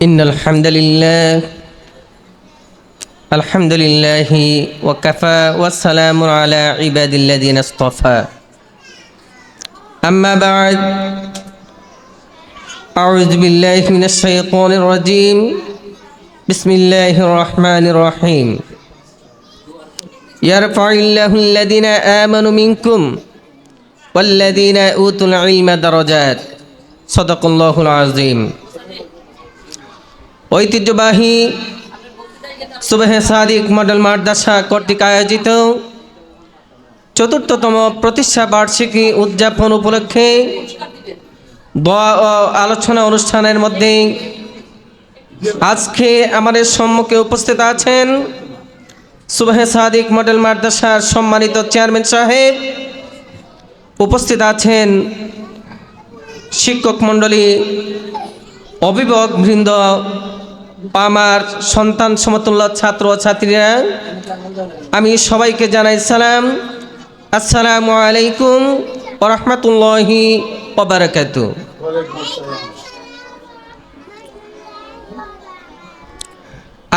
إن الحمد لله الحمد لله وكفى والسلام على عباد الذين اصطفى. أما بعد أعوذ بالله من الشيطان الرجيم. بسم الله الرحمن الرحيم. يرفع الله الذين آمنوا منكم والذين أوتوا العلم درجات. صدق الله العظيم. ঐতিহ্যবাহী সুবেহে সাদিক মডেল মাদ্রাসা কর্তৃক আয়োজিত চতুর্থতম প্রতিষ্ঠা বার্ষিকী উদযাপন উপলক্ষে দোয়া ও আলোচনা অনুষ্ঠানের মধ্যে আজকে আমাদের সম্মুখে উপস্থিত আছেন সুবেহে সাদিক মডেল মাদ্রাসার সম্মানিত চেয়ারম্যান সাহেব। উপস্থিত আছেন শিক্ষক মণ্ডলী, অভিভাবক বৃন্দ আমার সন্তান সমতুল্য ছাত্র ছাত্রীরা, আমি সবাইকে জানাই সালাম। আসসালামু আলাইকুম রহমতুল্লাহি ওবরাকাত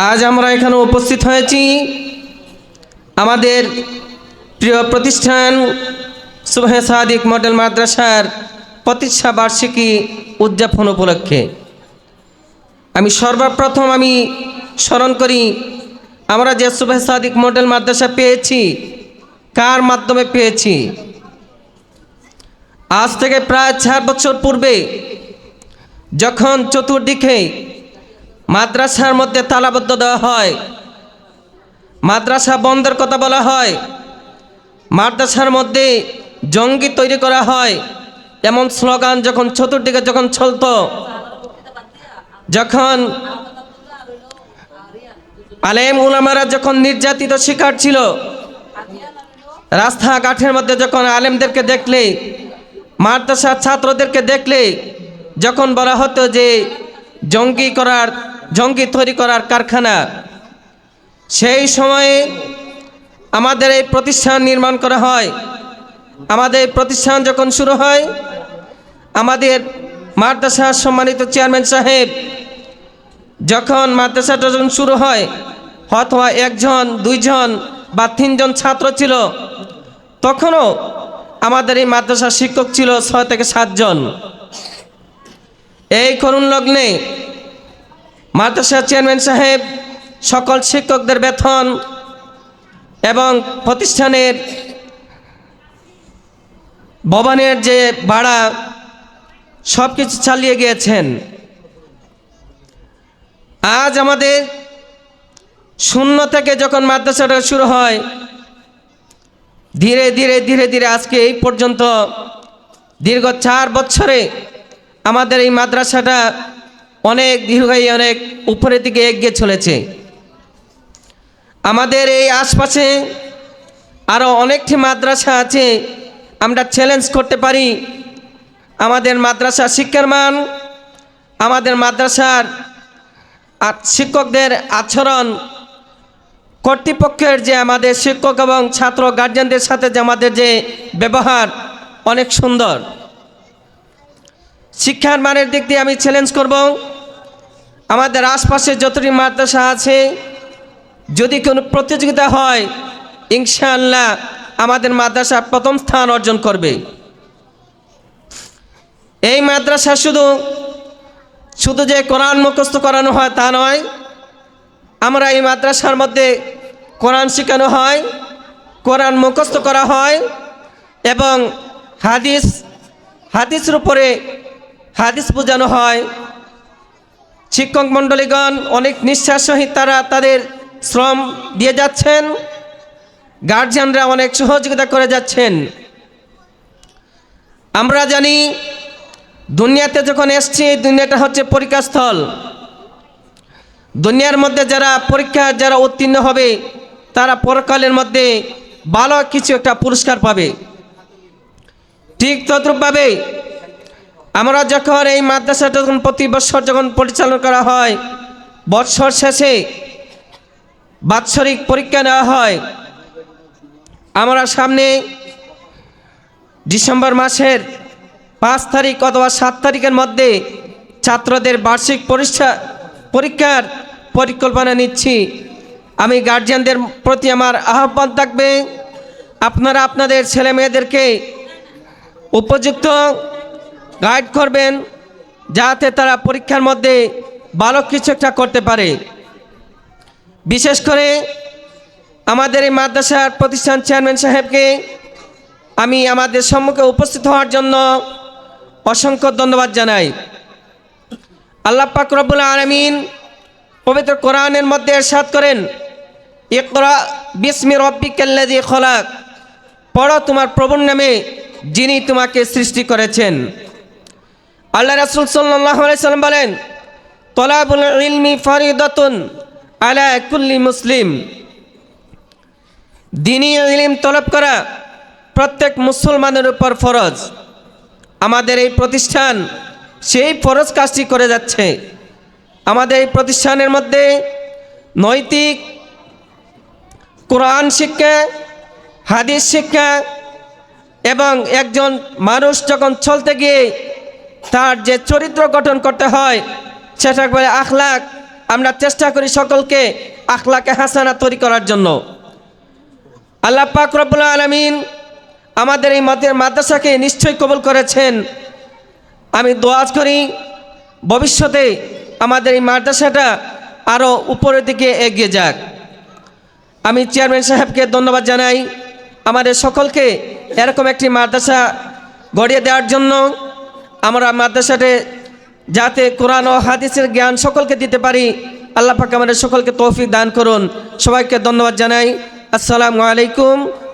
আজ আমরা এখানে উপস্থিত হয়েছি আমাদের প্রিয় প্রতিষ্ঠান সুবহে সাদিক মডেল মাদ্রাসার প্রতিষ্ঠা বার্ষিকী উদযাপন উপলক্ষে। আমি সর্বপ্রথম আমি স্মরণ করি, আমরা যে সুবহে সাদিক মডেল মাদ্রাসা পেয়েছি, কার মাধ্যমে পেয়েছি? আজ থেকে প্রায় চার বছর পূর্বে, যখন চতুর্দিকে মাদ্রাসার মধ্যে তালাবদ্ধ দেওয়া হয়, মাদ্রাসা বন্ধের কথা বলা হয়, মাদ্রাসার মধ্যে জঙ্গি তৈরি করা হয়, এমন স্লোগান যখন চতুর্দিকে যখন চলতো যখন আলেম উলামারা যখন নির্যাতিত শিকার ছিল রাস্তাঘাটের মধ্যে যখন আলেমদেরকে দেখলে মাদ্রাসার ছাত্রদেরকে দেখলে, যখন বলা হতো যে জঙ্গি করার, জঙ্গি তৈরি করার কারখানা, সেই সময়ে আমাদের এই প্রতিষ্ঠান নির্মাণ করা হয়। আমাদের প্রতিষ্ঠান যখন শুরু হয়, আমাদের মাদ্রাসার সম্মানিত চেয়ারম্যান সাহেব যখন মাদ্রাসাটা যখন শুরু হয় অথবা একজন, দুইজন বা তিনজন ছাত্র ছিল, তখনও আমাদের এই মাদ্রাসার শিক্ষক ছিল ছয় থেকে সাতজন। এই করুণ লগ্নে মাদ্রাসার চেয়ারম্যান সাহেব সকল শিক্ষকদের বেতন এবং প্রতিষ্ঠানের ভবনের যে ভাড়া সব কিছু চালিয়ে গিয়েছেন। আজ আমাদের শূন্য থেকে যখন মাদ্রাসাটা শুরু হয়, ধীরে ধীরে ধীরে ধীরে আজকে এই পর্যন্ত দীর্ঘ চার বছরে আমাদের এই মাদ্রাসাটা অনেক দীর্ঘায়ী, অনেক উপরের দিকে এগিয়ে চলেছে। আমাদের এই আশপাশে আরও অনেকটি মাদ্রাসা আছে, আমরা চ্যালেঞ্জ করতে পারি। আমাদের মাদ্রাসার শিক্ষার মান, আমাদের মাদ্রাসার শিক্ষকদের আচরণ কর্তৃপক্ষের যে আমাদের শিক্ষক এবং ছাত্র গার্জিয়ানদের সাথে যে আমাদের যে ব্যবহার, অনেক সুন্দর। শিক্ষার মানের দিক দিয়ে আমি চ্যালেঞ্জ করব। আমাদের আশপাশে যতটি মাদ্রাসা আছে, যদি কোনো প্রতিযোগিতা হয়, ইনশাআল্লাহ আমাদের মাদ্রাসা প্রথম স্থান অর্জন করবে। এই মাদ্রাসা শুধু শুধু যে কোরআন মুখস্থ করানো হয় তা নয়, আমরা এই মাদ্রাসার মধ্যে কোরআন শেখানো হয়, কোরআন মুখস্থ করা হয় এবং হাদিস, হাদিসের উপরে হাদিস বোঝানো হয়। শিক্ষক মণ্ডলীগণ অনেক নিঃশ্বাস সহিত তারা তাদের শ্রম দিয়ে যাচ্ছেন গার্জিয়ানরা অনেক সহযোগিতা করে যাচ্ছেন। আমরা জানি দুনিয়াতে যখন এসছি, এই দুনিয়াটা হচ্ছে পরীক্ষাস্থল। দুনিয়ার মধ্যে যারা পরীক্ষা, যারা উত্তীর্ণ হবে, তারা পরকালের মধ্যে ভালো কিছু একটা পুরস্কার পাবে। ঠিক তদ্রূপভাবে আমরা যখন এই মাদ্রাসাটা যখন প্রতি বছর যখন পরিচালনা করা হয়, বৎসর শেষে বাৎসরিক পরীক্ষা নেওয়া হয়, আমরা সামনে ডিসেম্বর মাসের পাঁচ তারিখ অথবা সাত তারিখের মধ্যে ছাত্রদের বার্ষিক পরীক্ষা, পরীক্ষার পরিকল্পনা নিচ্ছি। আমি গার্জিয়ানদের প্রতি আমার আহ্বান থাকবে। আপনারা আপনাদের ছেলে মেয়েদেরকে উপযুক্ত গাইড করবেন, যাতে তারা পরীক্ষার মধ্যে ভালো কিছু একটা করতে পারে। বিশেষ করে আমাদের এই মাদ্রাসার প্রতিষ্ঠান চেয়ারম্যান সাহেবকে আমি আমাদের সম্মুখে উপস্থিত হওয়ার জন্য অসংখ্য ধন্যবাদ জানাই। আল্লাহ পাক রব্বুল আলমিন পবিত্র কোরআনের মধ্যে এরশাদ করেন, ইকরা বিসমি রব্বিকাল্লাযী খলাক। পড়ো তোমার প্রভুর নামে যিনি তোমাকে সৃষ্টি করেছেন। আল্লাহ রাসূল সাল্লাম বলেন, তলাবুল ইলমি ফরিদাতুন আলা কুল্লি মুসলিম। দিনী ইলম তলব করা প্রত্যেক মুসলমানের উপর ফরজ। আমাদের এই প্রতিষ্ঠান সেই ফরজ কাজটি করে যাচ্ছে। আমাদের এই প্রতিষ্ঠানের মধ্যে নৈতিক কোরআন শিক্ষা, হাদিস শিক্ষা এবং একজন মানুষ যখন চলতে গিয়ে তার যে চরিত্র গঠন করতে হয় সেটা বলে আখলাক, আমরা চেষ্টা করি সকলকে আখলাকে হাসানা তৈরি করার জন্য। আল্লাহ পাক আলমিন আমাদের এই মতের মাদ্রাসাকে নিশ্চয়ই কবুল করেছেন। আমি দোয়াজ করি, ভবিষ্যতে আমাদের এই মাদ্রাসাটা আরও উপরের দিকে এগিয়ে যাক। আমি চেয়ারম্যান সাহেবকে ধন্যবাদ জানাই। আমাদের সকলকে এরকম একটি মাদ্রাসা গড়িয়ে দেওয়ার জন্য আমরা মাদ্রাসাতে যাতে কোরআন ও হাদিসের জ্ঞান সকলকে দিতে পারি। আল্লাহ পাক আমাদের সকলকে তৌফিক দান করুন। সবাইকে ধন্যবাদ জানাই। আসসালামু আলাইকুম।